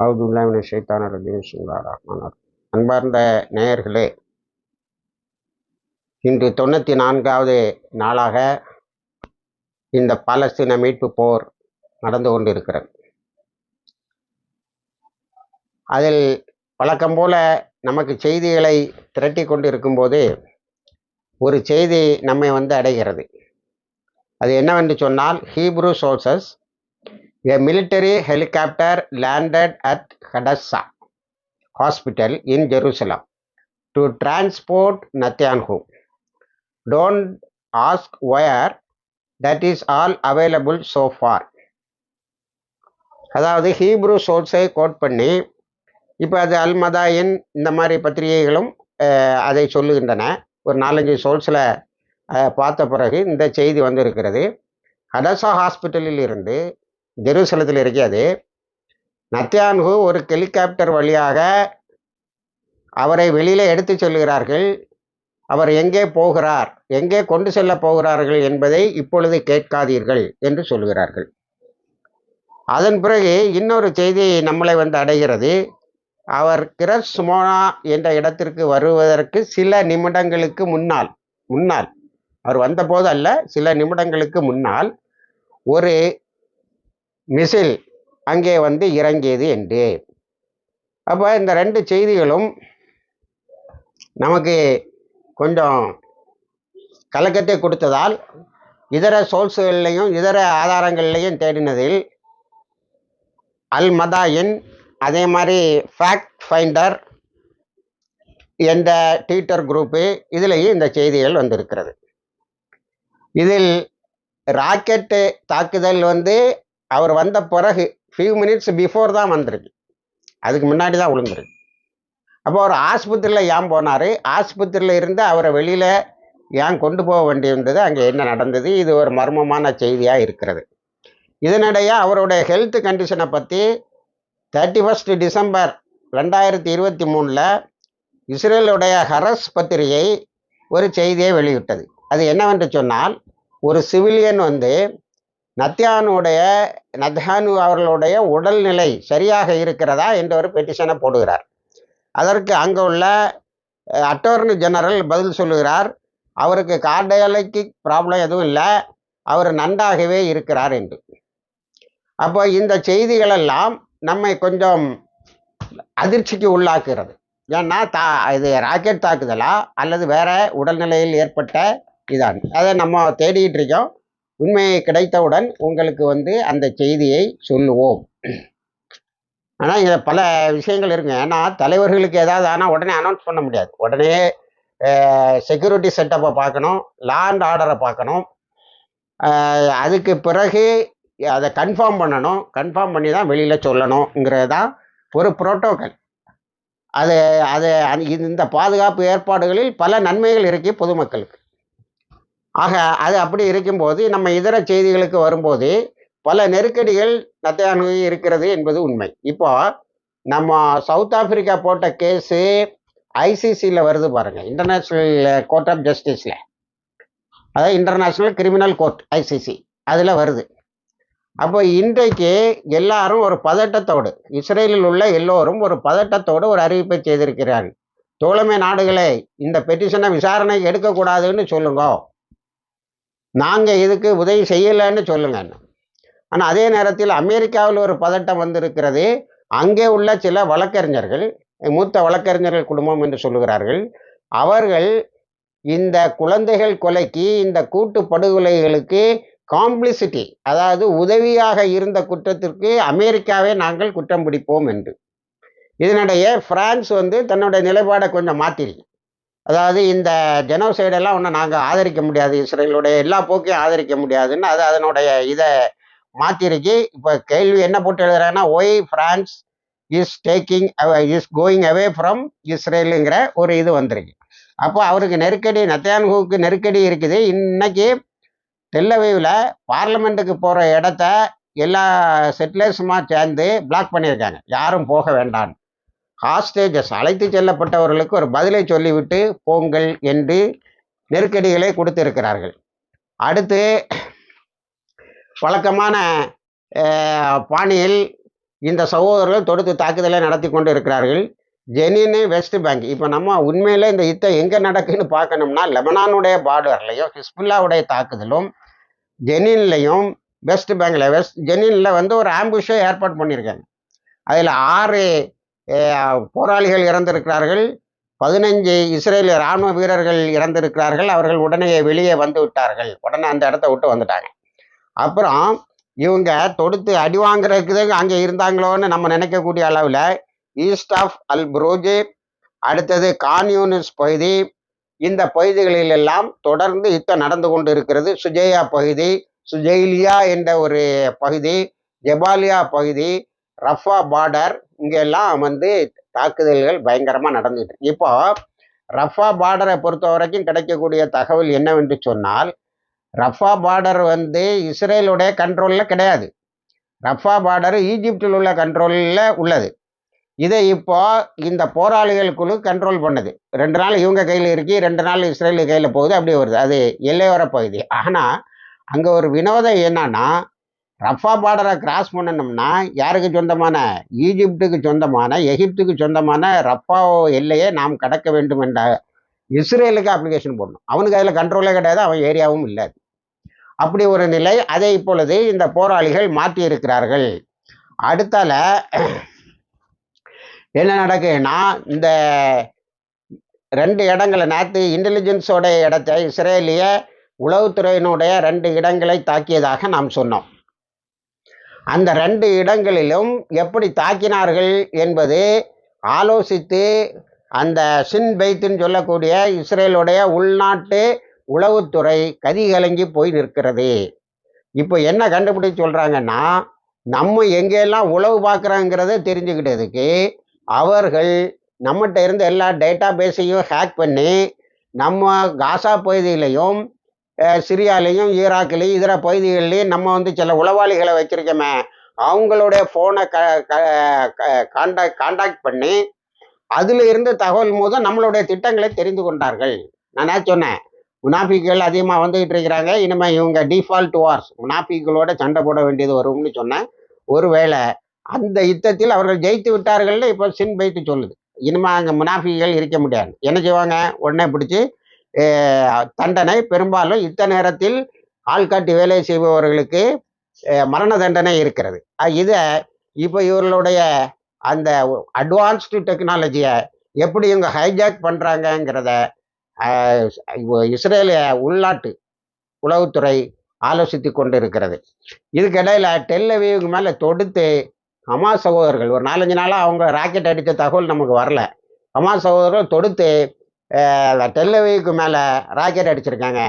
அவுதுல்லாமின் ஷைத்தான ரஜீம். ரஹ்மான் அன்பார்ந்த நேயர்களே இன்று தொண்ணூற்றி நான்காவது நாளாக இந்த பாலஸ்தீன மீட்பு போர் நடந்து கொண்டிருக்கிறது. அதில் வழக்கம் போல நமக்கு செய்திகளை திரட்டி கொண்டு இருக்கும்போது ஒரு செய்தி நம்மை வந்து அடைகிறது. அது என்னவென்று சொன்னால் Hebrew sources A military helicopter landed at Hadassah Hospital in Jerusalem to transport Netanyahu. Don't ask where, that is all available so far. அதாவது ஹீப்ரூ சோர்ஸை கோட் பண்ணி இப்போ அது அல்மதாயின் இந்த மாதிரி பத்திரிகைகளும் அதை சொல்லுகின்றன ஒரு நாலஞ்சு சோர்ஸில் பார்த்த பிறகு இந்த செய்தி வந்திருக்கிறது ஹடசா ஹாஸ்பிட்டலில் இருந்து ஜெருசலத்தில் இருக்கிறது. நத்தியான்கு ஒரு ஹெலிகாப்டர் வழியாக அவரை வெளியில் எடுத்து செல்கிறார்கள். அவர் எங்கே போகிறார்? எங்கே கொண்டு செல்ல போகிறார்கள் என்பதை இப்பொழுது கேட்காதீர்கள் என்று சொல்கிறார்கள். அதன் பிறகு இன்னொரு செய்தி நம்மளை வந்து அடைகிறது. அவர் கிரஸ்மோனா என்ற இடத்திற்கு வருவதற்கு சில நிமிடங்களுக்கு முன்னால் முன்னால் அவர் வந்தபோது அல்ல சில நிமிடங்களுக்கு முன்னால் ஒரு மிசில் அங்கே வந்து இறங்கியது என்று. அப்போ இந்த ரெண்டு செய்திகளும் நமக்கு கொஞ்சம் கலக்கத்தை கொடுத்ததால் இதர சோர்ஸுகள்லையும் இதர ஆதாரங்கள்லையும் தேடினதில் அல் மதாயின் அதே மாதிரி ஃபேக்ட் ஃபைண்டர் என்ற ட்விட்டர் குரூப்பு இதுலேயும் இந்த செய்திகள் வந்திருக்கிறது. இதில் ராக்கெட்டு தாக்குதல் வந்து அவர் வந்த பிறகு ஃபியூ மினிட்ஸ் பிஃபோர் தான் வந்திருக்கு. அதுக்கு முன்னாடி தான் விழுந்துருக்கு. அப்போ அவர் ஆஸ்பத்திரியில் ஏன் போனார்? ஆஸ்பத்திரியில் இருந்து அவரை வெளியில் ஏன் கொண்டு போக வேண்டியிருந்தது? அங்கே என்ன நடந்தது? இது ஒரு மர்மமான செய்தியாக இருக்கிறது. இதனிடையே அவருடைய ஹெல்த் கண்டிஷனை பற்றி தேர்ட்டி ஃபஸ்ட் டிசம்பர் ரெண்டாயிரத்தி இருபத்தி மூணில் இஸ்ரேலுடைய ஹரஸ் பத்திரிகை ஒரு செய்தியை வெளியிட்டது. அது என்னவென்று சொன்னால் ஒரு சிவிலியன் வந்து நத்தியானுடைய நத்யானு அவர்களுடைய உடல்நிலை சரியாக இருக்கிறதா என்ற ஒரு பெட்டிஷனை போடுகிறார். அதற்கு அங்கே உள்ள அட்டோர்னி ஜெனரல் பதில் சொல்லுகிறார். அவருக்கு கார்டயாலஜிக் ப்ராப்ளம் எதுவும் இல்லை. அவர் நன்றாகவே இருக்கிறார் என்று. அப்போ இந்த செய்திகளெல்லாம் நம்மை கொஞ்சம் அதிர்ச்சிக்கு உள்ளாக்குகிறது. ஏன்னா தா இது ராக்கெட் தாக்குதலா அல்லது வேற உடல்நிலையில் ஏற்பட்ட இதான் அதை நம்ம தேடிக்கிட்டு இருக்கோம். உண்மை கிடைத்தவுடன் உங்களுக்கு வந்து அந்த செய்தியை சொல்லுவோம். ஆனால் இங்கே பல விஷயங்கள் இருக்குங்க ஏன்னா தலைவர்களுக்கு ஏதாவது ஆனால் உடனே அனௌன்ஸ் பண்ண முடியாது. உடனே செக்யூரிட்டி செட்டப்பை பார்க்கணும். லா அண்ட் ஆர்டரை பார்க்கணும் அதுக்கு பிறகு அதை கன்ஃபார்ம் பண்ணணும். கன்ஃபார்ம் பண்ணி தான் வெளியில் சொல்லணுங்கிறது தான் ஒரு புரோட்டோக்கல் அது அது அது- இந்த பாதுகாப்பு ஏற்பாடுகளில் பல நன்மைகள் இருக்கு பொதுமக்களுக்கு. ஆக அது அப்படி இருக்கும்போது நம்ம இதர செய்திகளுக்கு வரும்போது பல நெருக்கடிகள் நத்தையானு இருக்கிறது என்பது உண்மை. இப்போ நம்ம சவுத் ஆப்பிரிக்கா போட்ட கேஸு ஐசிசியில் வருது பாருங்க. இன்டர்நேஷ்னல் கோர்ட் ஆஃப் ஜஸ்டிஸில். அதாவது இன்டர்நேஷ்னல் கிரிமினல் கோர்ட் ஐசிசி. அதில் வருது. அப்போ இன்றைக்கு எல்லாரும் ஒரு பதட்டத்தோடு இஸ்ரேலில் உள்ள எல்லோரும் ஒரு பதட்டத்தோடு ஒரு அறிவிப்பை செய்திருக்கிறார்கள். தோழமை நாடுகளே இந்த பெட்டிஷனை விசாரணை எடுக்கக்கூடாதுன்னு சொல்லுங்க. நாங்கள் இதுக்கு உதவி செய்யலைன்னு சொல்லுங்க. ஆனால் அதே நேரத்தில் அமெரிக்காவில் ஒரு பதட்டம் வந்திருக்கிறது. அங்கே உள்ள சில வழக்கறிஞர்கள் மூத்த வழக்கறிஞர்கள் குடும்பம் என்று சொல்லுகிறார்கள். அவர்கள் இந்த குழந்தைகள் கொலைக்கு இந்த கூட்டு படுகொலைகளுக்கு காம்ப்ளிசிட்டி அதாவது உதவியாக இருந்த குற்றத்திற்கு அமெரிக்காவே நாங்கள் குற்றம் பிடிப்போம் என்று. இதனிடையே பிரான்ஸ் வந்து தன்னுடைய நிலைப்பாடை கொஞ்சம் மாற்றிருக்கு. அதாவது இந்த ஜெனோசைடெல்லாம் ஒன்றும் நாங்கள் ஆதரிக்க முடியாது. இஸ்ரேலுடைய எல்லா போக்கையும் ஆதரிக்க முடியாதுன்னு அது அதனுடைய இதை மாற்றிருக்கு இப்போ கேள்வி என்ன போட்டு எழுதுறாங்கன்னா why France is taking is going away from இஸ்ரேலுங்கிற ஒரு இது வந்திருக்கு. அப்போ அவருக்கு நெருக்கடி நத்தியான்குவுக்கு நெருக்கடி இருக்குது. இன்னைக்கு டெல்லவீவில் பார்லமெண்ட்டுக்கு போகிற இடத்த எல்லா செட்டிலர்ஸுமா சேர்ந்து பிளாக் பண்ணியிருக்காங்க. யாரும் போக வேண்டாம் ஹாஸ்டேஜஸ் அழைத்து செல்லப்பட்டவர்களுக்கு ஒரு பதிலை சொல்லிவிட்டு போங்கள் என்று நெருக்கடிகளை கொடுத்திருக்கிறார்கள். அடுத்து வழக்கமான பாணியில் இந்த சகோதரர்கள் தொடுத்து தாக்குதலை நடத்தி கொண்டு இருக்கிறார்கள் ஜெனின் வெஸ்ட் பேங்க். இப்போ நம்ம உண்மையில் இந்த யுத்தம் எங்கே நடக்குன்னு பார்க்கணும்னா லெபனானுடைய பார்டர்லையும் ஹிஸ்புல்லாவுடைய தாக்குதலும் ஜெனின்லையும் வெஸ்ட் பேங்கில் வெஸ்ட் ஜெனினில் வந்து ஒரு ஆம்புஷை ஏற்பாடு பண்ணியிருக்காங்க. அதில் ஆறு போராளிகள் இறந்திருக்கிறார்கள். பதினஞ்சு இஸ்ரேல் இராணுவ வீரர்கள் இறந்திருக்கிறார்கள். அவர்கள் உடனே வெளியே வந்து விட்டார்கள். உடனே அந்த இடத்த விட்டு வந்துட்டாங்க. அப்புறம் இவங்க தொடுத்து அடி வாங்குறதுக்கு அங்கே இருந்தாங்களோன்னு நம்ம நினைக்கக்கூடிய அளவில் ஈஸ்ட் ஆஃப் அல் புரோஜே அடுத்தது கான்யூனிஸ் பகுதி இந்த பகுதிகளில் எல்லாம் தொடர்ந்து யுத்தம் நடந்து கொண்டு இருக்கிறது சுஜேயா பகுதி சுஜெயிலியா என்ற ஒரு பகுதி ஜெபாலியா பகுதி ரஃபா பார்டர் இங்கெல்லாம் வந்து தாக்குதல்கள் பயங்கரமாக நடந்துட்டு இருக்கு. இப்போ ரஃபா பார்டரை பொறுத்த வரைக்கும் கிடைக்கக்கூடிய தகவல் என்னவென்று சொன்னால் ரஃபா பார்டர் வந்து இஸ்ரேலுடைய கண்ட்ரோலில் கிடையாது. ரஃபா பார்டர் ஈஜிப்டில் உள்ள கண்ட்ரோலில் உள்ளது. இதை இப்போ இந்த போராளிகள் குழு கண்ட்ரோல் பண்ணுது. ரெண்டு நாள் இவங்க கையில் இருக்கி ரெண்டு நாள் இஸ்ரேல் கையில் போகுது அப்படியே வருது. அது எல்லையோர பகுதி. ஆனால் அங்கே ஒரு வினோதம் என்னன்னா ரஃபா பார்டரை கிராஸ் பண்ணணும்னா யாருக்கு சொந்தமான? ஈஜிப்டுக்கு சொந்தமான எகிப்துக்கு சொந்தமான ரஃபா எல்லையை நாம் கடக்க வேண்டும் என்ற இஸ்ரேலுக்கு அப்ளிகேஷன் போடணும். அவனுக்கு அதில் கண்ட்ரோலே கிடையாது அவன் ஏரியாவும் இல்லை. அப்படி ஒரு நிலை அதை இப்பொழுது இந்த போராளிகள் மாற்றி இருக்கிறார்கள். அடுத்தால என்ன நடக்குதுன்னா இந்த ரெண்டு இடங்களை நேற்று இன்டெலிஜென்ஸோட இடத்தை இஸ்ரேலிய உளவுத்துறையினுடைய ரெண்டு இடங்களை தாக்கியதாக நாம் சொன்னோம். அந்த ரெண்டு இடங்களிலும் எப்படி தாக்கினார்கள் என்பது ஆலோசித்து அந்த சின் பைத்துன்னு சொல்லக்கூடிய இஸ்ரேலுடைய உள்நாட்டு உளவுத்துறை கதி கலங்கி போய் நிற்கிறது. இப்போ என்ன கண்டுபிடிச்சு சொல்கிறாங்கன்னா நம்ம எங்கெல்லாம் உளவு பார்க்குறாங்கிறத தெரிஞ்சுக்கிட்டதுக்கு அவர்கள் நம்மகிட்ட இருந்த எல்லா டேட்டா பேஸையும் ஹேக் பண்ணி நம்ம காசா பகுதியிலையும் சிரியாலையும் ஈராக்லையும் இதர பகுதிகளிலையும் நம்ம வந்து சில உளவாளிகளை வச்சிருக்கோமே அவங்களுடைய ஃபோனை க காண்டாக்ட் காண்டாக்ட் பண்ணி அதில் இருந்து தகவல் மூலம் நம்மளுடைய திட்டங்களை தெரிந்து கொண்டார்கள். நான் சொன்னேன்? முனாஃபிக்குகள் அதிகமாக வந்துகிட்டு இருக்கிறாங்க இனிமேல் இவங்க டிஃபால்ட் வார்ஸ் முனாஃபிக்குகளோட சண்டை போட வேண்டியது வரும்னு சொன்னேன். ஒருவேளை அந்த யுத்தத்தில் அவர்கள் ஜெயித்து விட்டார்கள்னு இப்போ சின் பைத்து சொல்லுது. இனிமேல் அங்கே முனாஃபிகள் இருக்க முடியாது. என்ன செய்வாங்க? உடனே பிடிச்சி தண்டனை பெரும்பாலும் யுத்த நேரத்தில் ஆள்காட்டி வேலை செய்பவர்களுக்கு மரண தண்டனை இருக்கிறது. இதை இப்போ இவர்களுடைய அந்த அட்வான்ஸ்டு டெக்னாலஜியை எப்படி இவங்க ஹைஜாக் பண்ணுறாங்கங்கிறத இஸ்ரேலிய உள்நாட்டு உளவுத்துறை ஆலோசித்து கொண்டு இருக்கிறது இதுக்கிடையில் டெல்லவியூக்கு மேலே தொடுத்து ஹமாஸ் சகோதரர்கள் ஒரு நாலஞ்சு நாளாக அவங்க ராக்கெட் அடித்த தகவல் நமக்கு வரல. ஹமாஸ் சகோதரர்கள் தொடுத்து டெல்லவியூக்கு மேலே ராக்கெட் அடிச்சிருக்காங்க.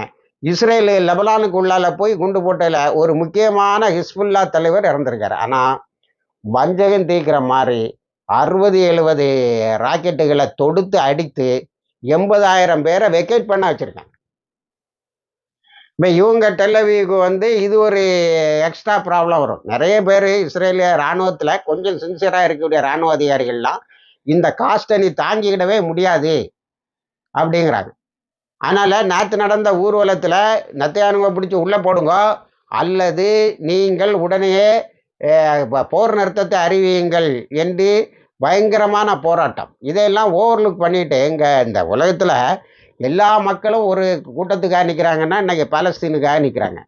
இஸ்ரேலு லெபலானுக்கு உள்ளால போய் குண்டு போட்டதில் ஒரு முக்கியமான ஹிஸ்புல்லா தலைவர் இறந்திருக்காரு. ஆனால் வஞ்சகம் தீக்கிற மாதிரி அறுபது எழுபது ராக்கெட்டுகளை தொடுத்து அடித்து எண்பதாயிரம் பேரை வெக்கேட் பண்ண வச்சுருக்காங்க. இப்போ இவங்க டெல்லவிக்கு வந்து இது ஒரு எக்ஸ்ட்ரா ப்ராப்ளம் வரும். நிறைய பேர் இஸ்ரேலிய இராணுவத்தில் கொஞ்சம் சின்சியராக இருக்கக்கூடிய இராணுவ அதிகாரிகள்லாம் இந்த காஸ்ட்டை நீ தாங்கிக்கிடவே முடியாது. அப்படிங்கிறாங்க அதனால் நேற்று நடந்த ஊர்வலத்தில் நத்தையானுங்க பிடிச்சி உள்ளே போடுங்க அல்லது நீங்கள் உடனே போர் நிறுத்தத்தை அறிவியுங்கள் என்று பயங்கரமான போராட்டம். இதையெல்லாம் ஓவர்லுக் பண்ணிட்டு எங்கள் இந்த உலகத்தில் எல்லா மக்களும் ஒரு கூட்டத்துக்காக நிற்கிறாங்கன்னா இன்றைக்கி பாலஸ்தீனுக்காக நிற்கிறாங்க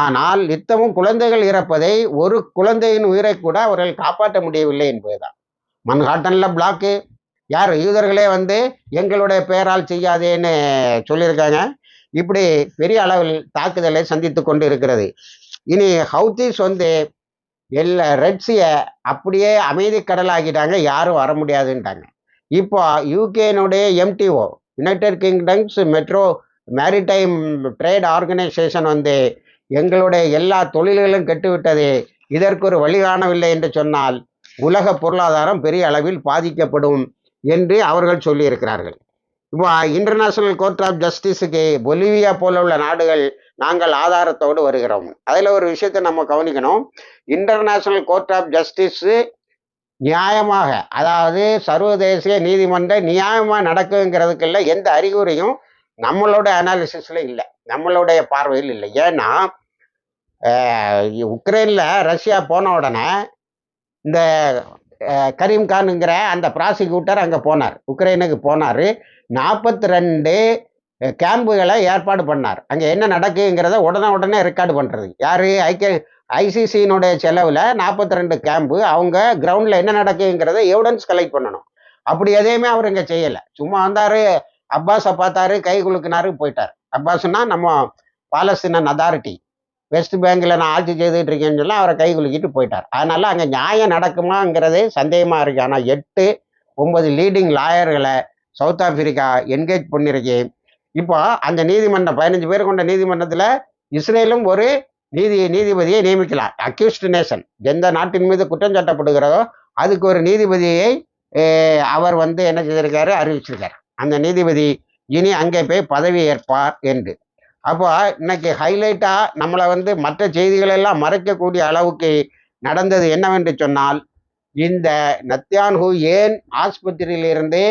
ஆனால் நித்தமும் குழந்தைகள் இறப்பதை ஒரு குழந்தையின் உயிரை கூட அவர்கள் காப்பாற்ற முடியவில்லை என்பதுதான். மன்ஹாட்டனில் பிளாக்கு யார் யூதர்களே வந்து எங்களுடைய பெயரால் செய்யாதேன்னு சொல்லியிருக்காங்க. இப்படி பெரிய அளவில் தாக்குதலை சந்தித்து கொண்டு இருக்கிறது. இனி ஹவுத்திஸ் வந்து எல்லா ரெட்ஸியை அப்படியே அமைதி கடலாக்கிட்டாங்க யாரும் வர முடியாதுன்ட்டாங்க. இப்போ யூகேனுடைய MTO United Kingdom's metro maritime trade organisation வந்து எங்களுடைய எல்லா தொழில்களும் கெட்டுவிட்டது இதற்கு ஒரு வழி காணவில்லை என்று சொன்னால் உலக பொருளாதாரம் பெரிய அளவில் பாதிக்கப்படும். என்று அவர்கள் சொல்லியிருக்கிறார்கள். இப்போ இன்டர்நேஷனல் கோர்ட் ஆஃப் ஜஸ்டிஸுக்கு பொலிவியா போல உள்ள நாடுகள் நாங்கள் ஆதாரத்தோடு வருகிறோம். அதில் ஒரு விஷயத்தை நம்ம கவனிக்கணும். இன்டர்நேஷனல் கோர்ட் ஆஃப் ஜஸ்டிஸு நியாயமாக அதாவது சர்வதேசிய நீதிமன்றம் நியாயமாக நடக்குங்கிறதுக்குள்ள எந்த அறிகுறியும் நம்மளோட அனாலிசிஸில் இல்லை நம்மளுடைய பார்வையில் இல்லை. ஏன்னா உக்ரைனில் ரஷ்யா போன உடனே இந்த கரீம்கானுங்கிற அந்த ப்ராசிக்யூட்டர் அங்கே போனார். உக்ரைனுக்கு போனார். நாற்பத்தி ரெண்டு கேம்புகளை ஏற்பாடு பண்ணார். அங்கே என்ன நடக்குங்கிறத உடனே உடனே ரெக்கார்டு பண்ணுறது யார்? ஐக்கிய ஐசிசியினுடைய செலவில் நாற்பத்தி ரெண்டு கேம்பு அவங்க கிரவுண்டில் என்ன நடக்குங்கிறத எவிடன்ஸ் கலெக்ட் பண்ணணும். அப்படி எதையுமே அவர் இங்கே செய்யலை. சும்மா வந்தார் அப்பாஸை பார்த்தாரு கை குலுக்கினாரு போயிட்டார். அப்பாஸ்னா நம்ம பாலஸ்தீனன் அதாரிட்டி வெஸ்ட் பேங்கில் நான் ஆட்சி செய்துட்டு இருக்கேன்னு சொல்லி அவரை கை குலுக்கிட்டு போயிட்டார். அதனால் அங்கே நியாயம் நடக்குமாங்கிறதே சந்தேகமாக இருக்குது ஆனால் எட்டு ஒன்பது லீடிங் லாயர்களை சவுத் ஆப்பிரிக்கா என்கேஜ் பண்ணியிருக்கு இப்போ அந்த நீதிமன்றம் பதினஞ்சு பேர் கொண்ட நீதிமன்றத்தில் இஸ்ரேலும் ஒரு நீதி நீதிபதியை நியமிக்கலாம். அக்யூஸ்ட் நேஷன் எந்த நாட்டின் மீது குற்றம் சாட்டப்படுகிறதோ அதுக்கு ஒரு நீதிபதியை அவர் வந்து என்ன செய்திருக்காரு? அறிவிச்சிருக்காரு. அந்த நீதிபதி இனி அங்கே போய் பதவி ஏற்பார் என்று. அப்போ இன்னைக்கு ஹைலைட்டாக நம்மளை வந்து மற்ற செய்திகள் எல்லாம் மறைக்கக்கூடிய அளவுக்கு நடந்தது என்னவென்று சொன்னால் இந்த நத்தியான்ஹூ ஏன் ஆஸ்பத்திரியிலிருந்து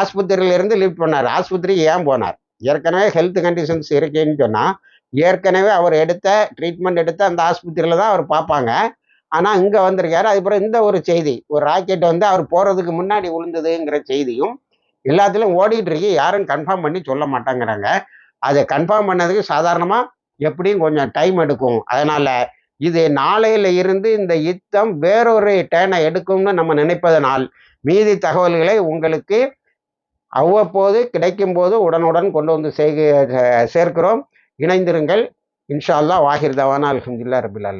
ஆஸ்பத்திரியிலிருந்து லிஃப்ட் பண்ணார்? ஆஸ்பத்திரிக்கு ஏன் போனார்? ஏற்கனவே ஹெல்த் கண்டிஷன்ஸ் இருக்குன்னு சொன்னால் ஏற்கனவே அவர் எடுத்த ட்ரீட்மெண்ட் எடுத்த அந்த ஆஸ்பத்திரியில் தான் அவர் பார்ப்பாங்க. ஆனால் இங்கே வந்திருக்காரு. அதுக்கப்புறம் இந்த ஒரு செய்தி ஒரு ராக்கெட் வந்து அவர் போகிறதுக்கு முன்னாடி விழுந்ததுங்கிற செய்தியும் எல்லாத்துலேயும் ஓடிட்டு இருக்கு. யாரும் கன்ஃபார்ம் பண்ணி சொல்ல மாட்டாங்கிறாங்க. அதை கன்ஃபார்ம் பண்ணதுக்கு சாதாரணமாக எப்படியும் கொஞ்சம் டைம் எடுக்கும். அதனால் இது நாளையில இருந்து இந்த யுத்தம் வேறொரு டேனை எடுக்கும்னு நம்ம நினைப்பதனால் மீதி தகவல்களை உங்களுக்கு அவ்வப்போது கிடைக்கும் போது உடனுடன் கொண்டு வந்து செய்க சேர்க்கிறோம். இணைந்திருங்கள். இன்ஷால்லா அல்லாஹ் வாஹிர் தவானா அல்ஹம்துலில்லாஹ் ரபில்